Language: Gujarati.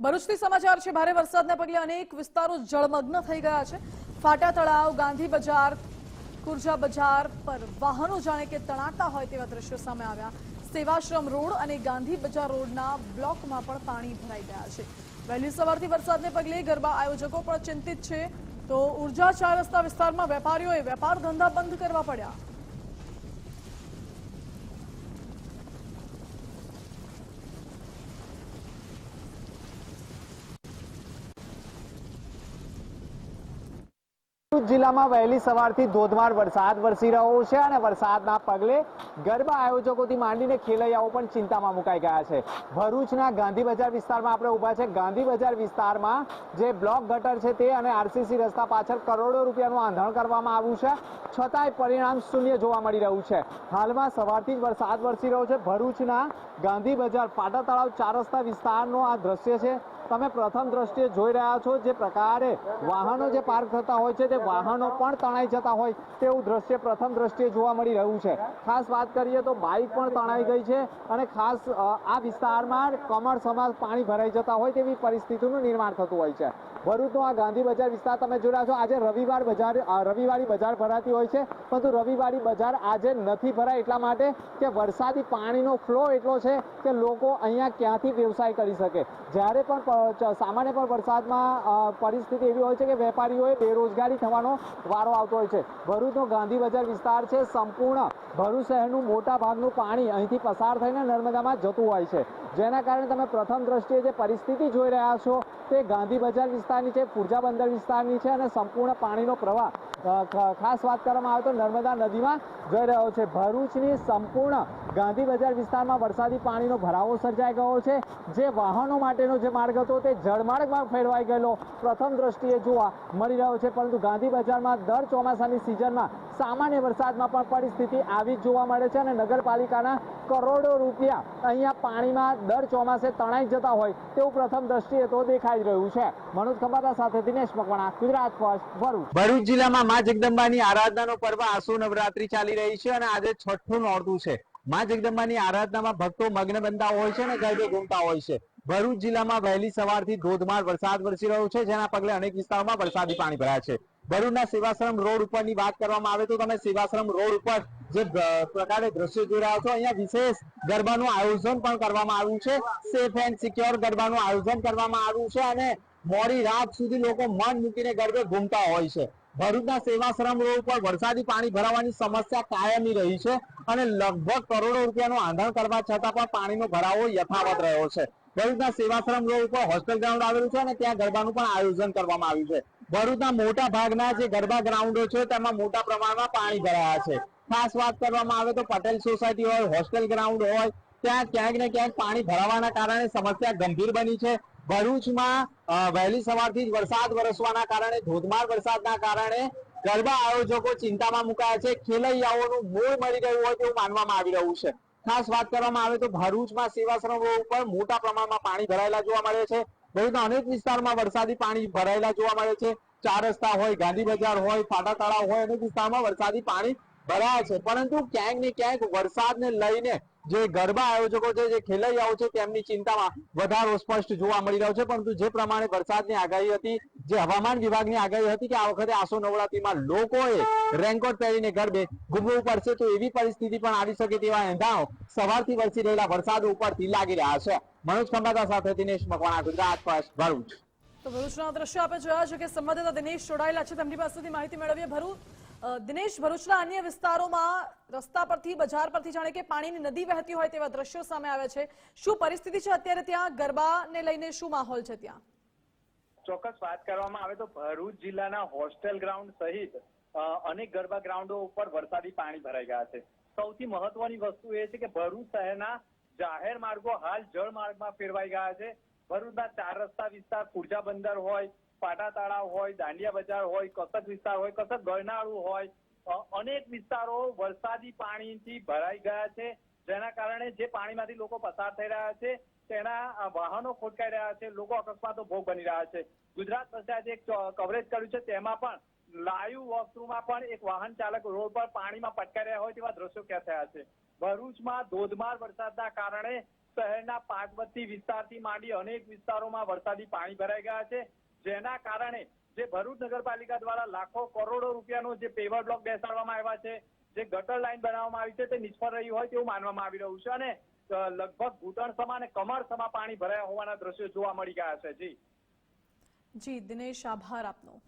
ભરૂચથી સમાચાર છે, ભારે વરસાદના પગલે અનેક વિસ્તારો જળમગ્ન થઈ ગયા છે. ફાટા તળાવ, ગાંધી બજાર, કુર્જા બજાર પર વાહનો જાણે કે તણાતા હોય તેવા દ્રશ્યો સામે આવ્યા. સેવાશ્રમ રોડ અને ગાંધી બજાર રોડના બ્લોકમાં પણ પાણી ભરાઈ ગયા છે. વહેલી સવારથી વરસાદને પગલે ગરબા આયોજકો પણ ચિંતિત છે. તો ઊર્જા ચાર રસ્તા વિસ્તારમાં વેપારીઓએ વેપાર ધંધા બંધ કરવા પડ્યા. ભરૂચ જિલ્લામાં વહેલી સવારથી ધોધમાર વરસાદ વરસી રહ્યો છે અને વરસાદના પગલે ગરબા આયોજકોથી માંડીને ખેલૈયાઓ પણ ચિંતામાં મુકાઈ ગયા છે. ભરૂચના ગાંધી બજાર વિસ્તારમાં આપણે ઊભા છે. ગાંધી બજાર વિસ્તારમાં જે બ્લોક ગટર છે તે અને આરસીસી રસ્તા પાછળ કરોડો રૂપિયાનું આંધણ કરવામાં આવ્યું છે. છતાંય પરિણામ શૂન્ય જોવા મળી રહ્યું છે. હાલમાં સવારથી જ વરસાદ વરસી રહ્યો છે. ભરૂચના ગાંધી બજાર પાટા તળાવ ચાર રસ્તા વિસ્તારનો આ દ્રશ્ય છે. તમે પ્રથમ દ્રષ્ટિએ જોઈ રહ્યા છો જે પ્રકારે વાહનો જે પાર્ક થતા હોય છે, તે વાહનો પણ તણાઈ જતા હોય તેવું દ્રશ્ય પ્રથમ દ્રષ્ટિએ જોવા મળી રહ્યું છે. ખાસ વાત કરીએ તો બાઇક પણ તણાઈ ગઈ છે અને ખાસ આ વિસ્તારમાં કમળ સમાજ પાણી ભરાઈ જતા હોય તેવી પરિસ્થિતિનું નિર્માણ થતું હોય છે. ભરૂચનો આ ગાંધી બજાર વિસ્તાર તમે જોડા છો. આજે રવિવાર બજાર રવિવારી બજાર ભરાતી હોય છે, પરંતુ રવિવારી બજાર આજે નથી ભરાય એટલા માટે કે વરસાદી પાણીનો ફ્લો એટલો છે કે લોકો અહીંયા ક્યાંથી વ્યવસાય કરી શકે. જ્યારે પણ સામાન્ય પણ વરસાદમાં પરિસ્થિતિ એવી હોય છે કે વેપારીઓએ બેરોજગારી થવાનો વારો આવતો હોય છે. ભરૂચનો ગાંધી બજાર વિસ્તાર છે સંપૂર્ણ. ભરૂચ શહેરનું મોટા ભાગનું પાણી અહીંથી પસાર થઈને નર્મદામાં જતું હોય છે. જેના કારણે તમે પ્રથમ દ્રષ્ટિએ જે પરિસ્થિતિ જોઈ રહ્યા છો તે ગાંધી બજાર વિસ્તારની છે પુરજા બંદર વિસ્તારની છે અને સંપૂર્ણ પાણીનો પ્રવાહ ખાસ વાત કરવામાં આવે તો નર્મદા નદીમાં જઈ રહ્યો છે. ભરૂચની સંપૂર્ણ ગાંધી બજાર વિસ્તારમાં વરસાદી પાણીનો ભરાવો સર્જાઈ ગયો છે. જે વાહનો માટેનો જે માર્ગ હતો તે જળમાર્ગમાં ફેરવાઈ ગયેલો. પ્રથમ દ્રષ્ટિએ જોવા મળી રહ્યો છે, પરંતુ ગાંધી બજારમાં દર ચોમાસાની સિઝનમાં સામાન્ય વરસાદમાં પણ પરિસ્થિતિ આવી જ જોવા મળે છે અને નગરપાલિકાના કરોડો રૂપિયા અહીંયા પાણીમાં દર ચોમાસે તણાઈ જતા હોય તેવું પ્રથમ દ્રષ્ટિએ તો દેખાઈ રહ્યું છે. મનોજ ખંભાતા સાથે દિનેશ મકવાણા, ગુજરાત ફર્સ્ટ, ભરૂચ. ભરૂચ જિલ્લામાં મા જગદંબાની આરાધનાનો પર્વ આસુ નવરાત્રી ચાલી રહી છે અને આજે છઠ્ઠું નોરતું છે. માં જગદંબાની આરાધનામાં ભક્તો મગ્ન બનતા હોય છે અને ગરબે ઘૂમતા હોય છે. ભરૂચ જિલ્લામાં વહેલી સવારથી ધોધમાર વરસાદ વરસી રહ્યો છે, જેના પગલે અનેક વિસ્તારોમાં વરસાદી પાણી ભરાયા છે. ભરૂચના સેવાશ્રમ રોડ ઉપરની વાત કરવામાં આવે તો તમે સેવાશ્રમ રોડ ઉપર જે પ્રકારે દ્રશ્યો જોઈ રહ્યા છો, અહીંયા વિશેષ ગરબાનું આયોજન પણ કરવામાં આવ્યું છે. સેફ એન્ડ સિક્યોર ગરબાનું આયોજન કરવામાં આવ્યું છે અને મોડી રાત સુધી લોકો મન મૂકીને ગરબે ઘૂમતા હોય છે. ભરૂચના સેવાશ્રમ રોડ ઉપર વરસાદી પાણી ભરાવાની સમસ્યા કાયમી રહી છે અને લગભગ કરોડો રૂપિયાનું આંધણ કરવા છતાં પણ પાણીનો ભરાવો યથાવત રહ્યો છે. ભરૂચના સેવાશ્રમ રોડ ઉપર હોસ્ટેલ ગ્રાઉન્ડ આવેલું છે અને ત્યાં ગરબાનું પણ આયોજન કરવામાં આવ્યું છે. ભરૂચના મોટા ભાગના જે ગરબા ગ્રાઉન્ડો છે તેમાં મોટા પ્રમાણમાં પાણી ભરાયા છે. ખાસ વાત કરવામાં આવે તો પટેલ સોસાયટી હોય, હોસ્ટેલ ગ્રાઉન્ડ હોય, ત્યાં ક્યાંક ને ક્યાંક પાણી ભરાવાના કારણે સમસ્યા ગંભીર બની છે. ભરૂચમાં વહેલી સવારથી જ વરસાદ વરસવાના કારણે, ધોધમાર વરસાદના કારણે ગરબા આયોજકો ચિંતામાં મુકાયા છે. ખેલૈયાઓનું મૂળ મળી ગયું હોય તેવું માનવામાં આવી રહ્યું છે. ખાસ વાત કરવામાં આવે તો ભરૂચમાં સેવાશ્રમ ઉપર મોટા પ્રમાણમાં પાણી ભરાયેલા જોવા મળે છે. ભરૂચના અનેક વિસ્તારમાં વરસાદી પાણી ભરાયેલા જોવા મળે છે. ચાર રસ્તા હોય, ગાંધી બજાર હોય ફાટા તળાવ હોય, અનેક વિસ્તારમાં વરસાદી પાણી ભરાયા છે. પરંતુ ક્યાંક ને ક્યાંક વરસાદને લઈને જે ગરબા આયોજકો છે, જે ખેલૈયાઓ છે, તેમની ચિંતામાં વધારો સ્પષ્ટ જોવા મળી રહ્યો છે. પરંતુ જે પ્રમાણે વરસાદની આગાહી હતી, જે હવામાન વિભાગની આગાહી હતી કે આ વખતે આસો નવરાત્રીમાં લોકોએ રેનકોટ પહેરીને ગરબે ઘૂમવું પડશે, તો એવી પરિસ્થિતિ પણ આવી શકે તેવા એંધાણો સવારથી વરસી રહેલા વરસાદ ઉપરથી લાગી રહ્યા છે. મનોજ ખંભાતા સાથે દિનેશ મકવાણા, ગુજરાત ફર્સ્ટ, ભરૂચ. તો ભરૂચના દ્રશ્યો આપણે જોયા છે કે સંવાદદાતા દિનેશ જોડાયેલા છે. તેમની પાસેથી માહિતી મેળવીએ. ભરૂચ દિનેશ ભરૂચના અન્ય વિસ્તારોમાં રસ્તા પરથી, બજાર પરથી જાણે કે પાણીની નદી વહેતી હોય તેવા દ્રશ્યો સામે આવે છે. શું પરિસ્થિતિ છે અત્યારે ત્યાં? ગરબાને લઈને શું માહોલ છે ત્યાં? ચોક્કસ વાત કરવામાં આવે તો ભરૂચ જિલ્લાના હોસ્ટેલ ગ્રાઉન્ડ સહિત અનેક ગરબા ગ્રાઉન્ડો ઉપર વરસાદી પાણી ભરાઈ ગયા છે. સૌથી મહત્વની વસ્તુ એ છે કે ભરૂચ શહેરના જાહેર માર્ગો હાલ જળ માર્ગમાં ફેરવાઈ ગયા છે. ભરૂચના ચાર રસ્તા વિસ્તાર પૂર્જા બંદર હોય, પાટા તળાવ હોય, દાંડિયા બજાર હોય, કસક વિસ્તાર હોય, કસક ગરનાળું હોય અનેક વિસ્તારો વરસાદી પાણીથી ભરાઈ ગયા છે. જેના કારણે જે પાણીમાંથી લોકો પસાર થઈ રહ્યા છે, તેના વાહનો ખોટકાઈ રહ્યા છે, લોકો અકસ્માતો ભોગ બની રહ્યા છે. ગુજરાત પાસે આજે એક કવરેજ કર્યું છે, તેમાં પણ લાઈવ વોકથ્રુમાં પણ એક વાહન ચાલક રોડ પર પાણીમાં પટકાઈ રહ્યા હોય તેવા દ્રશ્યો ક્યાં થયા છે? ભરૂચમાં ધોધમાર વરસાદના કારણે શહેરના પાંચબત્તી વિસ્તારથી માંડી અનેક વિસ્તારોમાં વરસાદી પાણી ભરાઈ ગયા છે. જેના કારણે જે ભરૂચ નગરપાલિકા દ્વારા લાખો કરોડો રૂપિયાનો જે પેવર બ્લોક બેસાડવામાં આવ્યા છે, જે ગટર લાઈન બનાવવામાં આવી છે, તે નિષ્ફળ રહી હોય તેવું માનવામાં આવી રહ્યું છે અને લગભગ ઘૂંટણ સમા અને કમર સમા પાણી ભરાયા હોવાના દ્રશ્યો જોવા મળી ગયા છે. જી. જી, દિનેશ, આભાર આપનો.